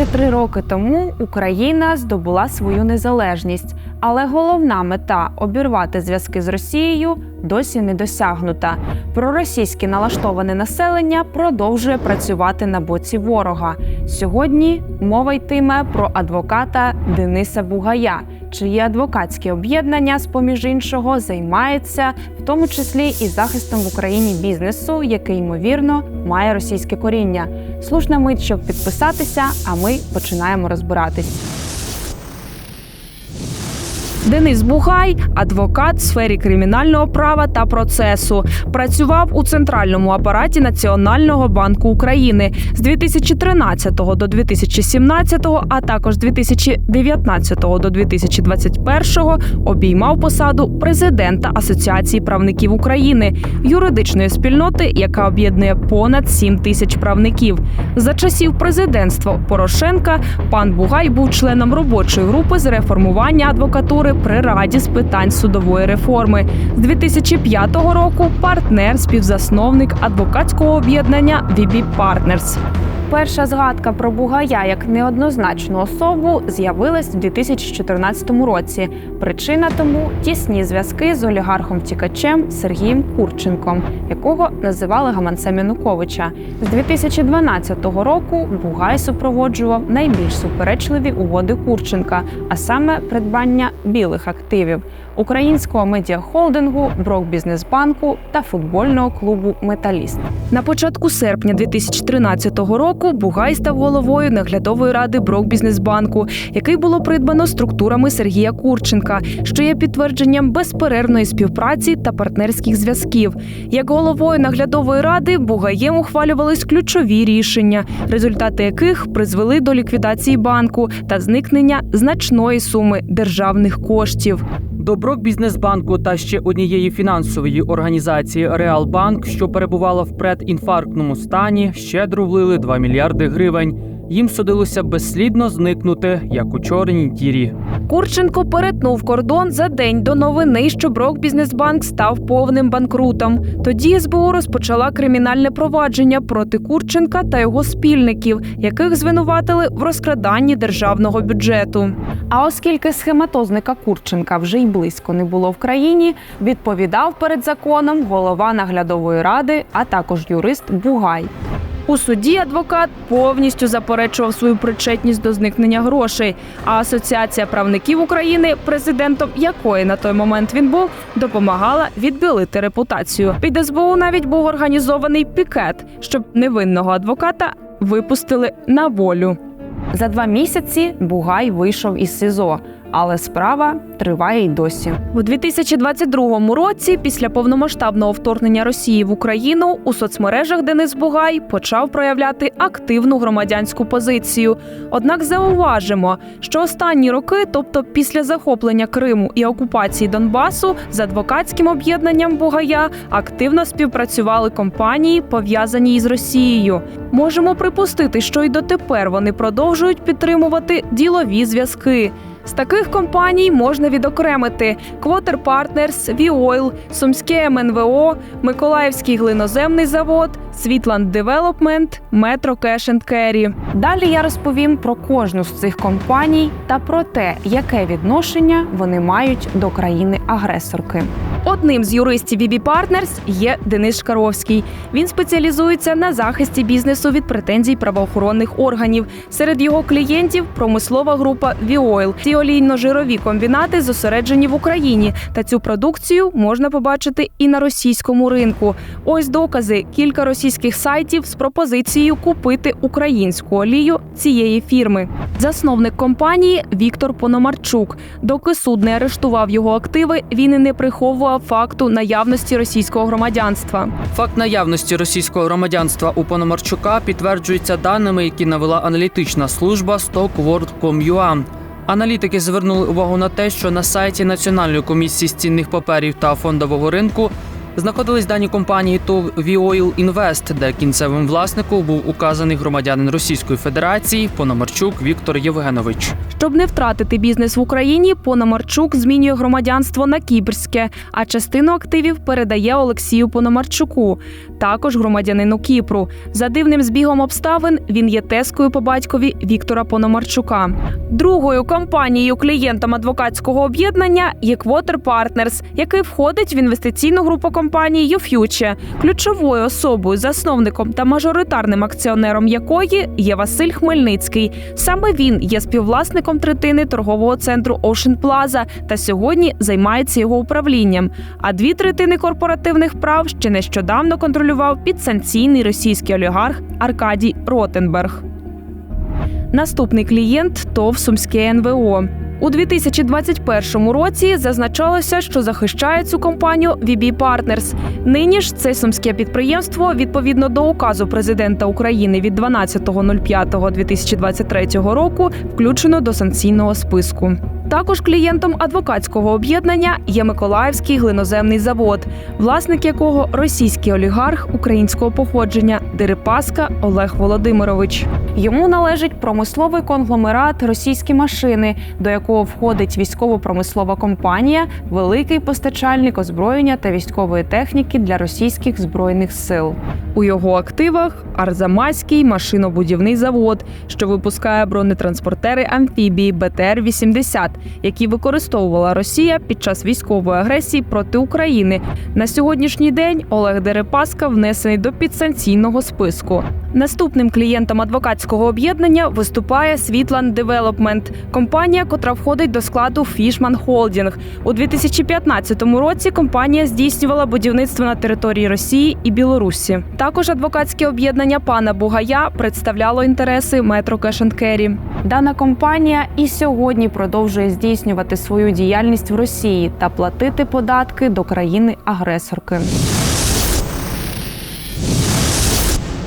23 роки тому Україна здобула свою незалежність, але головна мета обірвати зв'язки з Росією досі не досягнута. Проросійське налаштоване населення продовжує працювати на боці ворога. Сьогодні мова йтиме про адвоката Дениса Бугая, чиє адвокатське об'єднання, з поміж іншого, займається в тому числі і захистом в Україні бізнесу, який ймовірно має російське коріння. Слушна мить, щоб підписатися, а ми починаємо розбиратись. Денис Бугай, адвокат в сфері кримінального права та процесу, працював у центральному апараті Національного банку України з 2013 до 2017, а також з 2019 до 2021 обіймав посаду президента Асоціації правників України, юридичної спільноти, яка об'єднує понад 7 тисяч правників. За часів президентства Порошенка пан Бугай був членом робочої групи з реформування адвокатури при раді з питань судової реформи. З 2005 року партнер, співзасновник адвокатського об'єднання «Вібі Partners. Перша згадка про Бугая як неоднозначну особу з'явилась у 2014 році. Причина тому тісні зв'язки з олігархом-втікачем Сергієм Курченком, якого називали гаманцем Януковича. З 2012 року Бугай супроводжував найбільш суперечливі угоди Курченка, а саме придбання білих активів українського медіахолдингу, Брокбізнесбанку та футбольного клубу Металіст. На початку серпня 2013 року Бугай став головою наглядової ради Брокбізнесбанку, який було придбано структурами Сергія Курченка, що є підтвердженням безперервної співпраці та партнерських зв'язків. Як головою наглядової ради Бугаєм ухвалювались ключові рішення, результати яких призвели до ліквідації банку та зникнення значної суми державних коштів. До Брокбізнесбанку та ще однієї фінансової організації Реалбанк, що перебувала в предінфарктному стані, щедро влили 2 мільярди гривень. Їм судилося безслідно зникнути, як у чорній дірі. Курченко перетнув кордон за день до новини, що Брокбізнесбанк став повним банкрутом. Тоді СБУ розпочала кримінальне провадження проти Курченка та його спільників, яких звинуватили в розкраданні державного бюджету. А оскільки схематозника Курченка вже й близько не було в країні, відповідав перед законом голова наглядової ради, а також юрист Бугай. У суді адвокат повністю заперечував свою причетність до зникнення грошей. А Асоціація правників України, президентом якої на той момент він був, допомагала відбілити репутацію. Під СБУ навіть був організований пікет, щоб невинного адвоката випустили на волю. За два місяці Бугай вийшов із СИЗО, але справа триває й досі. У 2022 році, після повномасштабного вторгнення Росії в Україну, у соцмережах Денис Бугай почав проявляти активну громадянську позицію. Однак зауважимо, що останні роки, тобто після захоплення Криму і окупації Донбасу, з адвокатським об'єднанням Бугая активно співпрацювали компанії, пов'язані із Росією. Можемо припустити, що й дотепер вони продовжують підтримувати ділові зв'язки. З таких компаній можна відокремити Quater Partners, V-Oil, Сумське МНВО, Миколаївський глиноземний завод, Світланд Девелопмент, Метро and Carry. Далі я розповім про кожну з цих компаній та про те, яке відношення вони мають до країни-агресорки. Одним з юристів VB Partners є Денис Шкаровський. Він спеціалізується на захисті бізнесу від претензій правоохоронних органів. Серед його клієнтів промислова група Віойл. Ці олійно-жирові комбінати зосереджені в Україні, та цю продукцію можна побачити і на російському ринку. Ось докази: кілька російських сайтів з пропозицією купити українську олію цієї фірми. Засновник компанії Віктор Пономарчук. Доки суд не арештував його активи, він і не приховував факту наявності російського громадянства. Факт наявності російського громадянства у Пономарчука підтверджується даними, які навела аналітична служба StockWorld.com.ua. Аналітики звернули увагу на те, що на сайті Національної комісії з цінних паперів та фондового ринку знаходились дані компанії ТОВ «Віойл Інвест, де кінцевим власником був указаний громадянин Російської Федерації Пономарчук Віктор Євгенович. Щоб не втратити бізнес в Україні, Пономарчук змінює громадянство на кіпрське, а частину активів передає Олексію Пономарчуку, також громадянину Кіпру. За дивним збігом обставин він є тескою по батькові Віктора Пономарчука. Другою компанією клієнтом адвокатського об'єднання є Quater Partners, який входить в інвестиційну групу компанії YouFuture, ключовою особою, засновником та мажоритарним акціонером якої є Василь Хмельницький. Саме він є співвласником третини торгового центру Ocean Plaza та сьогодні займається його управлінням. А дві третини корпоративних прав ще нещодавно контролював підсанкційний російський олігарх Аркадій Ротенберг. Наступний клієнт ТОВ Сумське НВО. У 2021 році зазначалося, що захищає цю компанію VB Partners. Нині ж це сумське підприємство відповідно до указу президента України від 12.05.2023 року включено до санкційного списку. Також клієнтом адвокатського об'єднання є Миколаївський глиноземний завод, власник якого російський олігарх українського походження Дерипаска Олег Володимирович. Йому належить промисловий конгломерат російські машини, до якого входить військово-промислова компанія, великий постачальник озброєння та військової техніки для російських збройних сил. У його активах Арзамаський машинобудівний завод, що випускає бронетранспортери амфібії БТР-80, які використовувала Росія під час військової агресії проти України. На сьогоднішній день Олег Дерипаска внесений до підсанкційного списку. Наступним клієнтом адвокатського об'єднання виступає Світланд Девелопмент, компанія, котра входить до складу Фішман Холдінг. У 2015 році компанія здійснювала будівництво на території Росії і Білорусі. Також адвокатське об'єднання пана Бугая представляло інтереси Метро Кешенкері. Дана компанія і сьогодні продовжує здійснювати свою діяльність в Росії та платити податки до країни-агресорки.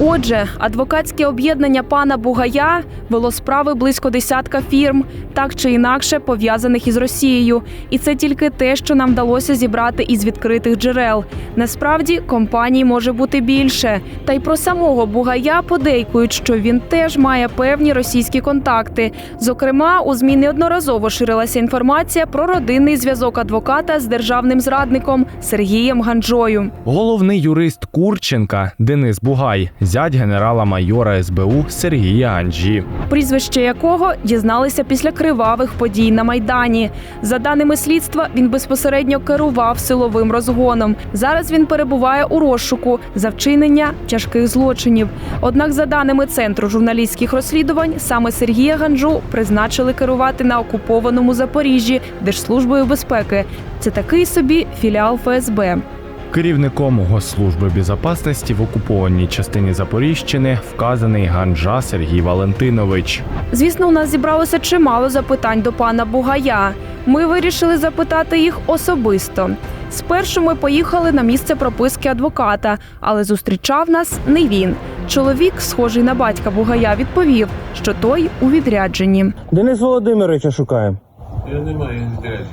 Отже, адвокатське об'єднання пана Бугая вело справи близько десятка фірм, так чи інакше пов'язаних із Росією. І це тільки те, що нам вдалося зібрати із відкритих джерел. Насправді компаній може бути більше. Та й про самого Бугая подейкують, що він теж має певні російські контакти. Зокрема, у змі неодноразово ширилася інформація про родинний зв'язок адвоката з державним зрадником Сергієм Ганджою. Головний юрист Курченка Денис Бугай, зять генерала-майора СБУ Сергія Ганджі. прізвище якого дізналися після кривавих подій на майдані. За даними слідства, він безпосередньо керував силовим розгоном. Зараз він перебуває у розшуку за вчинення тяжких злочинів. Однак, за даними центру журналістських розслідувань, саме Сергія Ганджу призначили керувати на окупованому Запоріжжі Держслужбою безпеки. Це такий собі філіал ФСБ. Керівником Госслужби безопасності в окупованій частині Запоріжчини вказаний Ганджа Сергій Валентинович. Звісно, у нас зібралося чимало запитань до пана Бугая. Ми вирішили запитати їх особисто. Спершу ми поїхали на місце прописки адвоката, але зустрічав нас не він. Чоловік, схожий на батька Бугая, відповів, що той у відрядженні. Денис Володимировича шукаємо. Я не маю відряджень,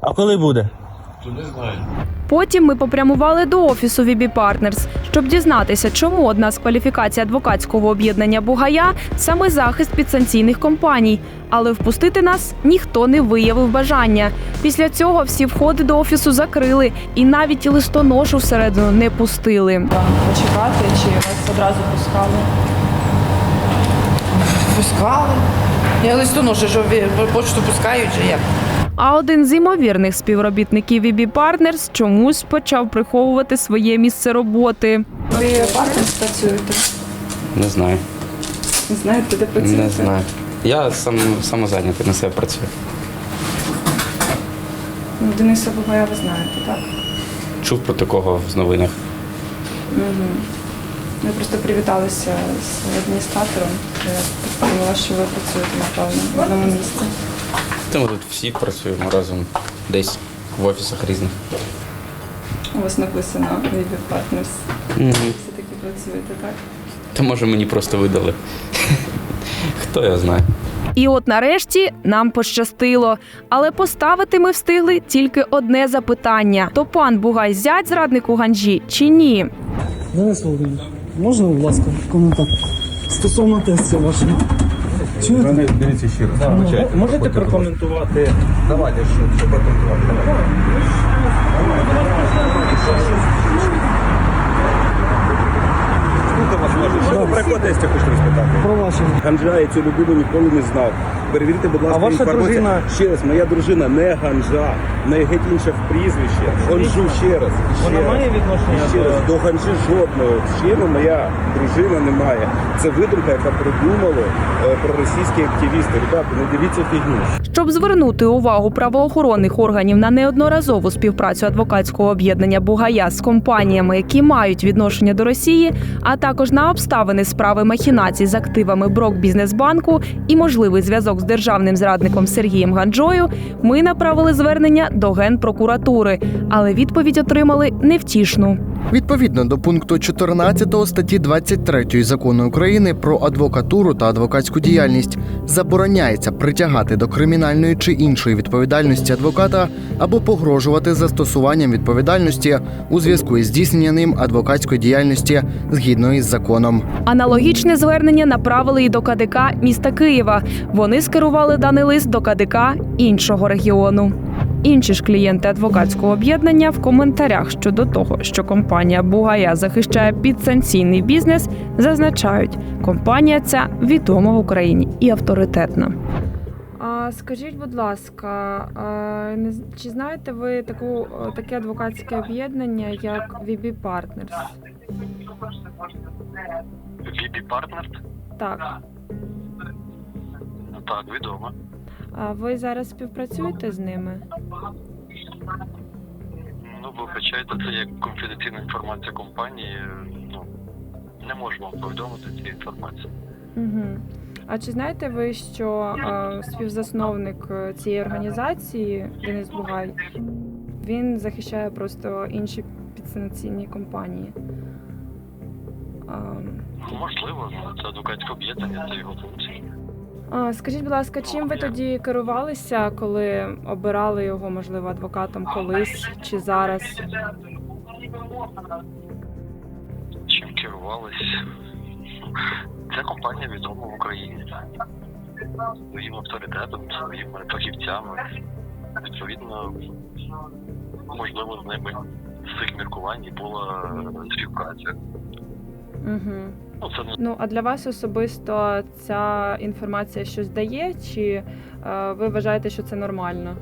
А коли буде? То не знаю. Потім ми попрямували до офісу VB Partners, щоб дізнатися, чому одна з кваліфікацій адвокатського об'єднання Бугая саме захист підсанкційних компаній. Але впустити нас ніхто не виявив бажання. Після цього всі входи до офісу закрили і навіть листоношу всередину не пустили. почекати, чи вас одразу пускали? Пускали. Я листоношу, що почту пускають, чи як? А один з ймовірних співробітників VB Partners чомусь почав приховувати своє місце роботи. Ви партнер працюєте? Не знаю. Не знаєте, де працюєте? Не знаю. Я сам самозайнятий на себе працюю. Ну, Дениса Бугая ви знаєте, так? Чув про такого в новинах. Ми просто привіталися з адміністратором. Я так подумала, що ви працюєте, напевно, в одному місці. Ми тут всі працюємо разом десь в офісах різних. У вас написано VB Partners. Угу. Все-таки працюєте, так? Та може мені просто видали. Хто я знає. І от нарешті нам пощастило. Але поставити ми встигли тільки одне запитання: то пан Бугай зять зраднику Ганджі чи ні? Денис Володимирович, можна, будь ласка, коментар стосовно тестів вашого? Чуєте? Дивіться ще раз. Можете прокоментувати? Давайте, що, що прокоментувати. Що про яку тесті хочу розпитати? Про ваші. Ганжа, я цю людину ніколи не знав. Перевірте, будь ласка, А ваша інформацію. дружина? Ще раз, моя дружина не ганжа, не геть інше прізвище. Ганжу ще раз. Ще Вона раз. має відношення Ще до- раз, до ганжи жодного вчину моя дружина не має. Це видумка, яка придумали е, проросійські активісти. Ребята, не дивіться фігню. Щоб звернути увагу правоохоронних органів на неодноразову співпрацю адвокатського об'єднання Бугая з компаніями, які мають відношення до Росії, а також на обставини справи махінацій з активами Брок Бізнесбанку і можливий зв'язок з державним зрадником Сергієм Ганджою, ми направили звернення до генпрокуратури, але відповідь отримали невтішну. Відповідно до пункту 14 статті 23 закону України про адвокатуру та адвокатську діяльність забороняється притягати до кримінальної чи іншої відповідальності адвоката або погрожувати застосуванням відповідальності у зв'язку із здійсненням ним адвокатської діяльності згідно із законом. Аналогічне звернення направили і до КДК міста Києва. Вони скерували даний лист до КДК іншого регіону. Інші ж клієнти адвокатського об'єднання в коментарях щодо того, що компанія Бугая захищає підсанкційний бізнес, зазначають, компанія ця відома в Україні і авторитетна. А скажіть, будь ласка, а, не чи знаєте ви таку таке адвокатське об'єднання, як VB Partners? Бібі партнер? Так. Ну так, відомо. А ви зараз співпрацюєте з ними? Ну, вибачайте, це як конфіденційна інформація компанії. Ну, не можемо вам повідомити цю інформацію. Угу. А чи знаєте ви, що е, співзасновник е, цієї організації Денис Бугай він захищає просто інші підсанкційні компанії? Ну, можливо, ну, це адвокатське об'єднання, це його функція. А, скажіть, будь ласка, чим ви тоді керувалися, коли обирали його, можливо, адвокатом колись чи зараз? Чим керувались? Ця компанія відома в Україні. Своїм авторитетом, своїми фахівцями. Відповідно, можливо, з ними з цих міркувань була співпраця. Угу. Ну, це не Ну а для вас особисто ця інформація щось дає, чи е, ви вважаєте, що це нормально?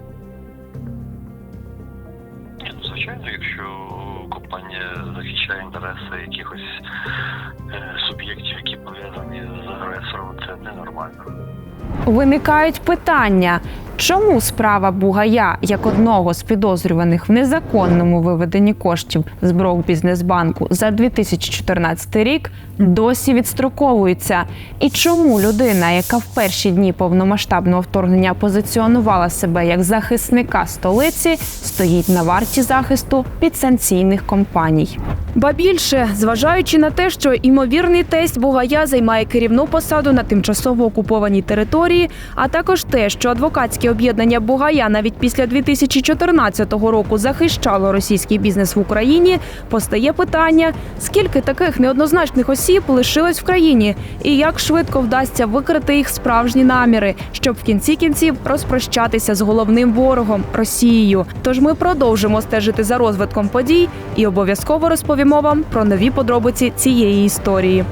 Ні, ну, звичайно, якщо компанія захищає інтереси якихось е, суб'єктів, які пов'язані з агресором, це ненормально. Виникають питання, чому справа Бугая як одного з підозрюваних в незаконному виведенні коштів з Брок Бізнесбанку за 2014 рік досі відстроковується? І чому людина, яка в перші дні повномасштабного вторгнення позиціонувала себе як захисника столиці, стоїть на варті захисту підсанкційних компаній? Ба більше, зважаючи на те, що імовірний тесть Бугая займає керівну посаду на тимчасово окупованій території, а також те, що адвокатське об'єднання Бугая навіть після 2014 року захищало російський бізнес в Україні, постає питання: скільки таких неоднозначних осіб лишилось в країні, і як швидко вдасться викрити їх справжні наміри, щоб в кінці кінців розпрощатися з головним ворогом Росією. Тож ми продовжимо стежити за розвитком подій і обов'язково розповімо вам про нові подробиці цієї історії.